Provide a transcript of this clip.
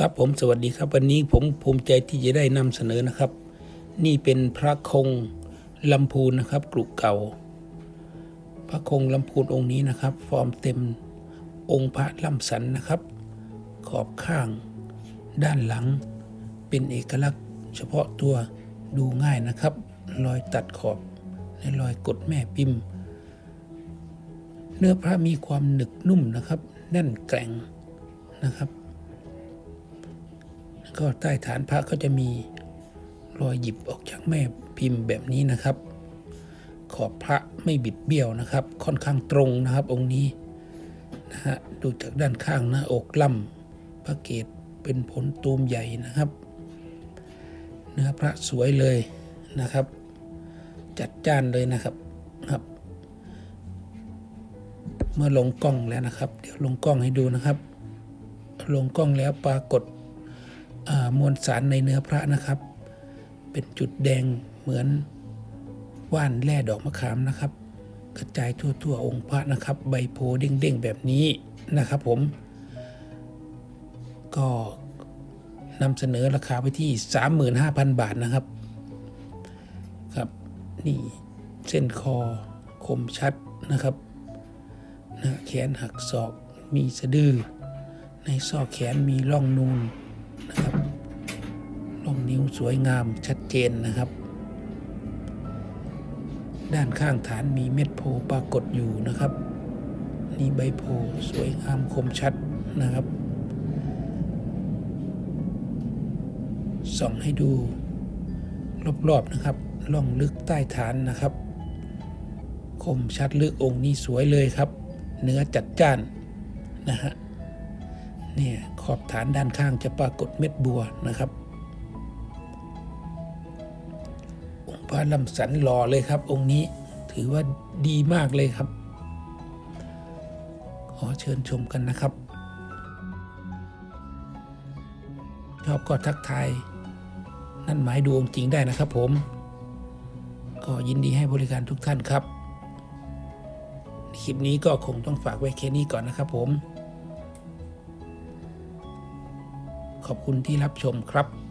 ครับผมสวัสดีครับวันนี้ผมภูมิใจที่จะได้นำเสนอนะครับ นี่เป็นพระคงลำพูนนะครับกรุเก่า พระคงลำพูนองค์นี้นะครับ ฟอร์มเต็มองค์พระล่ำสันนะครับ ขอบข้างด้านหลัง เป็นเอกลักษณ์ เฉพาะตัวดูง่ายนะครับ รอยตัดขอบและรอยกดแม่พิมพ์ เนื้อพระมีความหนึกนุ่มนะครับ แน่นแกร่งนะครับ ก็ใต้ฐานพระก็จะมีรอยหยิบออกจากแม่พิมพ์แบบนี้นะครับ ขอบพระไม่บิดเบี้ยวนะครับ ค่อนข้างตรงนะครับองค์นี้นะฮะดูจากด้านข้างหน้าอกล่ำพระเกศเป็นผลตูมใหญ่นะครับ เนื้อพระสวยเลยนะครับ จัดจ้านเลยนะครับครับ เมื่อลงกล้องแล้วนะครับ เดี๋ยวลงกล้องให้ดูนะครับ ลงกล้องแล้วปรากฏ มวลสารในเนื้อพระนะครับ เป็นจุดแดงเหมือนว่านแร่ดอกมะขามนะครับ กระจายทั่วทั่วๆ องค์พระนะครับ ใบโพเด้งๆแบบนี้นะครับผม ก็นำเสนอราคาไปที่ 35,000 บาทนะครับครับ นี่เส้นคอคมชัดนะครับนะแขนหักศอกมีสะดือ ในซอกแขนมีร่องนูน สวยงามชัดเจนนะครับ ด้านข้างฐานมีเม็ดโพปรากฏอยู่นะครับ นี่ใบโพสวยงามคมชัดนะครับส่องให้ดูรอบๆนะครับล่องลึกใต้ฐานนะครับ คมชัดลึกองค์นี้สวยเลยครับ เนื้อจัดจ้านนะฮะเนี่ยขอบฐานด้านข้างจะปรากฏเม็ดบัวนะครับ องค์พระลำสันหล่อเลยครับ องค์นี้ถือว่าดีมากเลยครับ ขอเชิญชมกันนะครับ ชอบก็ทักทายนั่นหมายดูองค์จริงได้นะครับผม ก็ยินดีให้บริการทุกท่านครับ คลิปนี้ก็คงต้องฝากไว้แค่นี้ก่อนนะครับผม ขอบคุณที่รับชมครับ